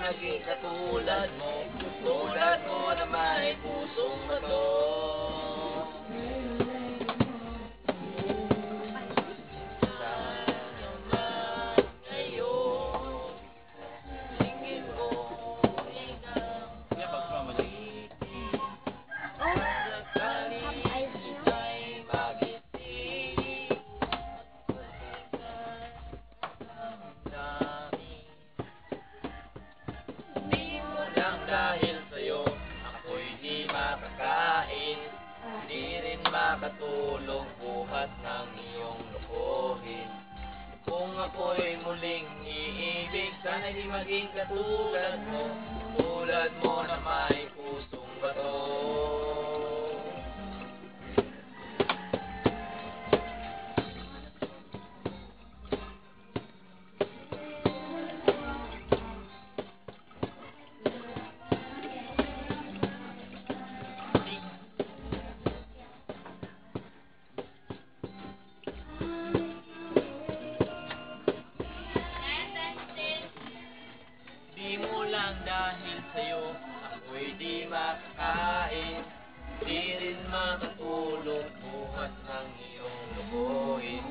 naging katulad mo. Tulad mo na may pusong mato makatulong buhat ng iyong lokohin. Kung ako'y muling iibig, sana'y di maging katulad mo, tulad mo na may pusong bato. Lang dahil sa'yo. Ako'y di makakain. Di rin makatulog buhat ng iyong lubuhin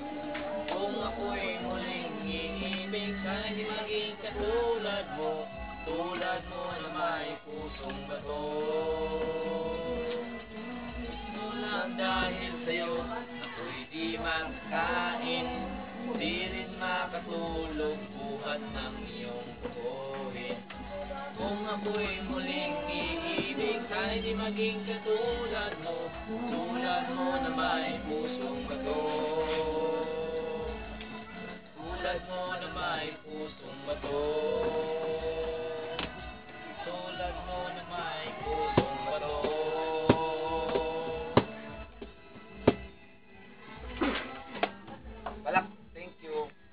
Kung ako'y muling iibig di maging katulad mo. Tulad mo na may pusong bato rin makatulog buhat ng iyong buhay. Kung ako'y muling iibig Sana'y di maging katulad mo. Tulad mo na may pusong